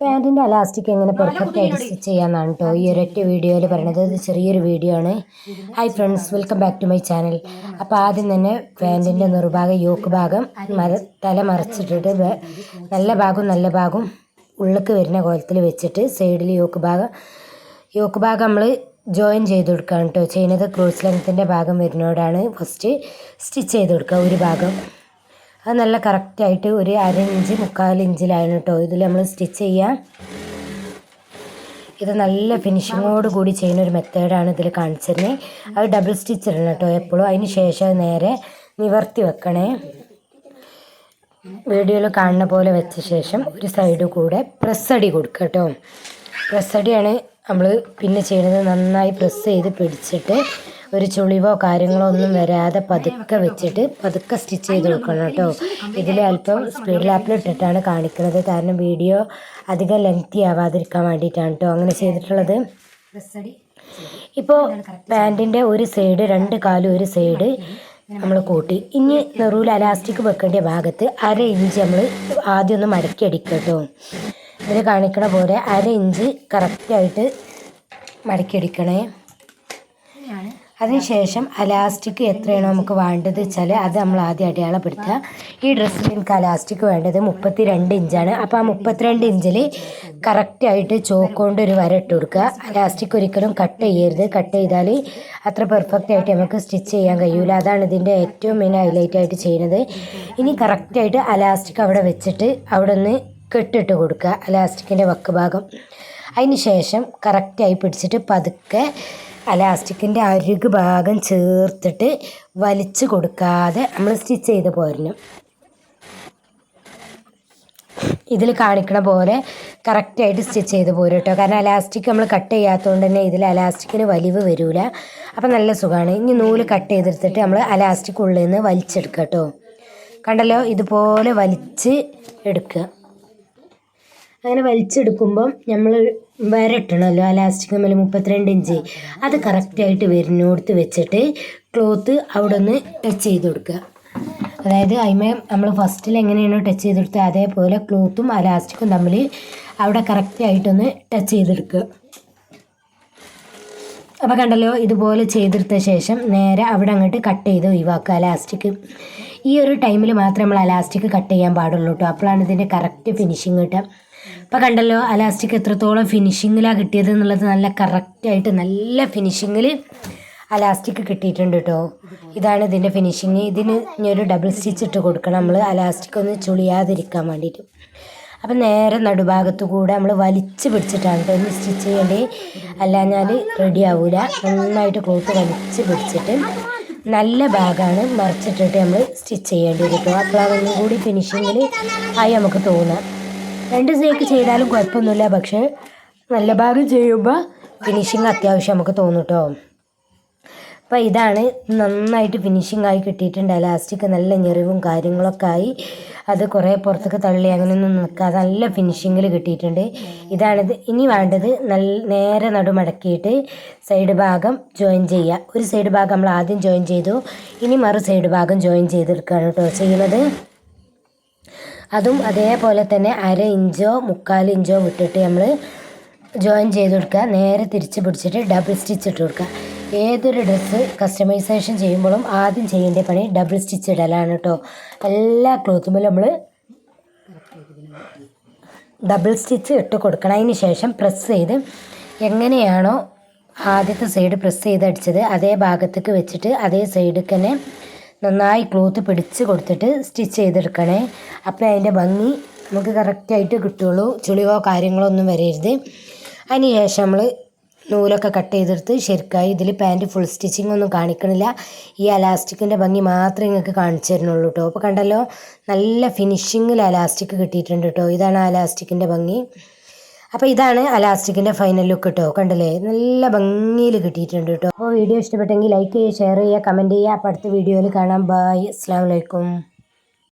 പാന്റിന്റെ elastic എങ്ങനെ perfect ആയിട്ട് stitch ചെയ്യാമെന്നാണ് കേട്ടോ ഈ ഒരൊറ്റ വീഡിയോയിൽ പറയണത്. ഇത് ചെറിയൊരു വീഡിയോ ആണ്. Hi friends welcome back to my channel അപ്പോൾ ആദ്യം തന്നെ പാന്റിന്റെ നിർഭാഗം യോക്ക് ഭാഗം മര തല മറച്ചിട്ടിട്ട് നല്ല ഭാഗവും നല്ല ഭാഗവും ഉള്ളിലേക്ക് വരുന്ന കോലത്തിൽ വെച്ചിട്ട് സൈഡിൽ യോക്ക് ഭാഗം യോക്ക് ഭാഗം നമ്മൾ ജോയിൻ ചെയ്ത് കൊടുക്കുകയാണ് കേട്ടോ ചെയ്യുന്നത് ക്രോസ് ലെങ്ത്തിന്റെ ഭാഗം വരുന്നതോടാണ് ഫസ്റ്റ് സ്റ്റിച്ച് ചെയ്ത് കൊടുക്കുക ഒരു ഭാഗം. അത് നല്ല കറക്റ്റായിട്ട് ഒരു അര ഇഞ്ച് മുക്കാൽ ഇഞ്ചിലാണ് കേട്ടോ ഇതിൽ നമ്മൾ സ്റ്റിച്ച് ചെയ്യുക ഇത് നല്ല ഫിനിഷിങ്ങോട് കൂടി ചെയ്യുന്ന ഒരു മെത്തേഡാണ് ഇതിൽ കാണിച്ചിരുന്നത് അത് ഡബിൾ സ്റ്റിച്ച് ഇടണം കേട്ടോ എപ്പോഴും അതിന് ശേഷം നേരെ നിവർത്തി വെക്കണേ. വീഡിയോയിൽ കാണുന്ന പോലെ വെച്ച ശേഷം ഒരു സൈഡ് കൂടെ പ്രസ് അടി കൊടുക്കുക കേട്ടോ പ്രസ് അടിയാണ് നമ്മൾ പിന്നെ ചെയ്യുന്നത് നന്നായി പ്രസ് ചെയ്ത് പിടിച്ചിട്ട് ഒരു ചുളിവോ കാര്യങ്ങളോ ഒന്നും വരാതെ പതുക്കെ വെച്ചിട്ട് പതുക്കെ സ്റ്റിച്ച് ചെയ്ത് കൊടുക്കണം കേട്ടോ. ഇതിൽ അല്പം സ്പീഡ് ലാപ്പിൽ ഇട്ടിട്ടാണ് കാണിക്കുന്നത്. കാരണം വീഡിയോ അധികം ലെങ്തി ആവാതിരിക്കാൻ വേണ്ടിയിട്ടാണ് കേട്ടോ അങ്ങനെ ചെയ്തിട്ടുള്ളത്. ഇപ്പോൾ പാന്റിന്റെ ഒരു സൈഡ് രണ്ട് കാലും ഒരു സൈഡ് നമ്മൾ കൂട്ടി. ഇനി നെറൂൽ അലാസ്റ്റിക് വെക്കേണ്ട ഭാഗത്ത് അര ഇഞ്ച് നമ്മൾ ആദ്യം ഒന്ന് മടക്കി അടിക്കുക കേട്ടോ. ഇതിൽ കാണിക്കണ പോലെ അര ഇഞ്ച് കറക്റ്റായിട്ട് മടക്കി അടിക്കണേ. അതിനുശേഷം അലാസ്റ്റിക് എത്രയാണോ നമുക്ക് വേണ്ടത് വെച്ചാൽ അത് നമ്മൾ ആദ്യം അടയാളപ്പെടുത്തുക. ഈ ഡ്രസ്സിൽ എനിക്ക് അലാസ്റ്റിക് വേണ്ടത് മുപ്പത്തി രണ്ട് ഇഞ്ചാണ്. അപ്പോൾ ആ മുപ്പത്തിരണ്ട് ഇഞ്ചിൽ കറക്റ്റായിട്ട് ചോക്ക് കൊണ്ട് ഒരു വര ഇട്ട് കൊടുക്കുക. അലാസ്റ്റിക് ഒരിക്കലും കട്ട് ചെയ്യരുത്. കട്ട് ചെയ്താൽ അത്ര പെർഫെക്റ്റ് ആയിട്ട് നമുക്ക് സ്റ്റിച്ച് ചെയ്യാൻ കഴിയൂല. അതാണ് ഇതിന്റെ ഏറ്റവും മെയിൻ ഹൈലൈറ്റ് ആയിട്ട് ചെയ്യുന്നത്. ഇനി കറക്റ്റായിട്ട് അലാസ്റ്റിക് അവിടെ വെച്ചിട്ട് അവിടെ ഒന്ന് കെട്ടിട്ട് കൊടുക്കുക. അലാസ്റ്റിക്കിന്റെ വക്ക് ഭാഗം. അതിന് ശേഷം കറക്റ്റായി പിടിച്ചിട്ട് പതുക്കെ അലാസ്റ്റിക്കിന്റെ അരുക് ഭാഗം ചേർത്തിട്ട് വലിച്ചു കൊടുക്കാതെ നമ്മൾ സ്റ്റിച്ച് ചെയ്ത് പോരണം. ഇതിൽ കാണിക്കണ പോലെ കറക്റ്റായിട്ട് സ്റ്റിച്ച് ചെയ്ത് പോരും കേട്ടോ കാരണം അലാസ്റ്റിക് നമ്മൾ കട്ട് ചെയ്യാത്തതുകൊണ്ട് തന്നെ ഇതിൽ അലാസ്റ്റിക്കിന് വലിവ് വരില്ല അപ്പം നല്ല സുഖമാണ്. ഇനി നൂൽ കട്ട് ചെയ്തെടുത്തിട്ട് നമ്മൾ അലാസ്റ്റിക് ഉള്ളിൽ നിന്ന് വലിച്ചെടുക്കുക കേട്ടോ കണ്ടല്ലോ? ഇതുപോലെ വലിച്ച് എടുക്കുക. അങ്ങനെ വലിച്ചെടുക്കുമ്പം നമ്മൾ വരട്ടണമല്ലോ ആ ലാസ്റ്റിക് നമ്മൾ മുപ്പത്തിരണ്ട് ഇഞ്ച് അത് കറക്റ്റായിട്ട് വരുന്നിടത്ത് വെച്ചിട്ട് ക്ലോത്ത് അവിടെ ഒന്ന് ടച്ച് ചെയ്ത് കൊടുക്കുക. അതായത് അതിമേ നമ്മൾ ഫസ്റ്റിൽ എങ്ങനെയാണോ ടച്ച് ചെയ്ത് കൊടുത്തത് അതേപോലെ ക്ലോത്തും ആ ലാസ്റ്റിക്കും തമ്മിൽ അവിടെ കറക്റ്റായിട്ടൊന്ന് ടച്ച് ചെയ്തെടുക്കുക. അപ്പോൾ കണ്ടല്ലോ ഇതുപോലെ ചെയ്തെടുത്ത ശേഷം നേരെ അവിടെ അങ്ങോട്ട് കട്ട് ചെയ്ത് ഒഴിവാക്കുക ലാസ്റ്റിക്ക് ഈ ഒരു ടൈമിൽ മാത്രമേ നമ്മൾ അലാസ്റ്റിക് കട്ട് ചെയ്യാൻ പാടുള്ളൂ കേട്ടോ. അപ്പോഴാണ് ഇതിന്റെ കറക്റ്റ് ഫിനിഷിങ് കിട്ടുക. അപ്പോൾ കണ്ടല്ലോ അലാസ്റ്റിക് എത്രത്തോളം ഫിനിഷിങ്ങിലാണ് കിട്ടിയത് എന്നുള്ളത് നല്ല കറക്റ്റായിട്ട് നല്ല ഫിനിഷിങ്ങിൽ അലാസ്റ്റിക് കിട്ടിയിട്ടുണ്ട് കേട്ടോ ഇതാണ് ഇതിന്റെ ഫിനിഷിങ് ഇതിന് ഇനി ഒരു ഡബിൾ സ്റ്റിച്ച് ഇട്ട് കൊടുക്കണം. നമ്മൾ അലാസ്റ്റിക് ഒന്ന് ചുളിയാതിരിക്കാൻ വേണ്ടിയിട്ട്. അപ്പം നേരെ നടുഭാഗത്ത് കൂടെ നമ്മൾ വലിച്ച് പിടിച്ചിട്ടാണ് ഒന്ന് സ്റ്റിച്ച് ചെയ്യേണ്ടി? അല്ലാഞ്ഞാൽ റെഡി ആവില്ല നന്നായിട്ട് ക്ലോത്ത് വലിച്ച് പിടിച്ചിട്ട് നല്ല ഭാഗമാണ് മറിച്ചിട്ടിട്ട് നമ്മൾ സ്റ്റിച്ച് ചെയ്യേണ്ടി വരും അപ്പോൾ അതൊന്നും കൂടി ഫിനിഷിങ്ങിൽ ആയി നമുക്ക് തോന്നാം. രണ്ട് സേക്ക് ചെയ്താലും കുഴപ്പമൊന്നുമില്ല. പക്ഷേ നല്ല ഭാഗം ചെയ്യുമ്പോൾ ഫിനിഷിങ് അത്യാവശ്യം നമുക്ക് തോന്നും കേട്ടോ അപ്പോൾ ഇതാണ് നന്നായിട്ട് ഫിനിഷിംഗ് ആയി കിട്ടിയിട്ടുണ്ട്. എലാസ്റ്റിക് നല്ല ഞെറിവും കാര്യങ്ങളൊക്കെ ആയി. അത് കുറേ പുറത്തേക്ക് തള്ളി അങ്ങനെയൊന്നും നിൽക്കാതെ നല്ല ഫിനിഷിങ്ങിൽ കിട്ടിയിട്ടുണ്ട്. ഇതാണിത്. ഇനി വേണ്ടത് നല്ല നേരെ നടുമടക്കിയിട്ട് സൈഡ് ഭാഗം ജോയിൻ ചെയ്യുക ഒരു സൈഡ് ഭാഗം നമ്മൾ ആദ്യം ജോയിൻ ചെയ്തു. ഇനി മറു സൈഡ് ഭാഗം ജോയിൻ ചെയ്തെടുക്കുകയാണ് കേട്ടോ ചെയ്യുന്നത്. അതും അതേപോലെ തന്നെ അര ഇഞ്ചോ മുക്കാൽ ഇഞ്ചോ വിട്ടിട്ട് നമ്മൾ ജോയിൻ ചെയ്ത് കൊടുക്കുക. നേരെ തിരിച്ച് പിടിച്ചിട്ട് ഡബിൾ സ്റ്റിച്ച് ഇട്ട് കൊടുക്കുക. ഏതൊരു ഡ്രസ്സ് കസ്റ്റമൈസേഷൻ ചെയ്യുമ്പോഴും ആദ്യം ചെയ്യേണ്ട പണി ഡബിൾ സ്റ്റിച്ച് ഇടലാണ് കേട്ടോ എല്ലാ ക്ലോത്തുമ്പോൾ നമ്മൾ ഡബിൾ സ്റ്റിച്ച് ഇട്ട് കൊടുക്കണം അതിന് ശേഷം പ്രസ് ചെയ്ത് എങ്ങനെയാണോ ആദ്യത്തെ സൈഡ് പ്രസ് ചെയ്ത് അടിച്ചത് അതേ ഭാഗത്തേക്ക് വെച്ചിട്ട് അതേ സൈഡിൽ തന്നെ നന്നായി ക്ലോത്ത് പിടിച്ച് കൊടുത്തിട്ട് സ്റ്റിച്ച് ചെയ്തെടുക്കണേ. അപ്പോൾ അതിന്റെ ഭംഗി നമുക്ക് കറക്റ്റായിട്ട് കിട്ടുള്ളൂ. ചുളിവോ കാര്യങ്ങളോ ഒന്നും വരരുത്. അതിന് ശേഷം നമ്മൾ നൂലൊക്കെ കട്ട് ചെയ്തെടുത്ത് ശരിക്കായി ഇതിൽ പാന്റ് ഫുൾ സ്റ്റിച്ചിങ് ഒന്നും കാണിക്കണില്ല. ഈ അലാസ്റ്റിക്കിന്റെ ഭംഗി മാത്രമേ നിങ്ങൾക്ക് കാണിച്ചു തരുന്നുള്ളൂ കേട്ടോ അപ്പോൾ കണ്ടല്ലോ നല്ല ഫിനിഷിങ്ങിൽ അലാസ്റ്റിക് കിട്ടിയിട്ടുണ്ട് കേട്ടോ ഇതാണ് അലാസ്റ്റിക്കിന്റെ ഭംഗി. അപ്പോൾ ഇതാണ് അലാസ്റ്റിക്കിന്റെ ഫൈനൽ ലുക്ക് കേട്ടോ കണ്ടില്ലേ? നല്ല ഭംഗിയിൽ കിട്ടിയിട്ടുണ്ട് കേട്ടോ അപ്പോൾ വീഡിയോ ഇഷ്ടപ്പെട്ടെങ്കിൽ ലൈക്ക് ചെയ്യുക ഷെയർ ചെയ്യുക കമന്റ് ചെയ്യുക. അപ്പോൾ അടുത്ത വീഡിയോയിൽ കാണാം. ബൈ അസ്സാം വലൈക്കും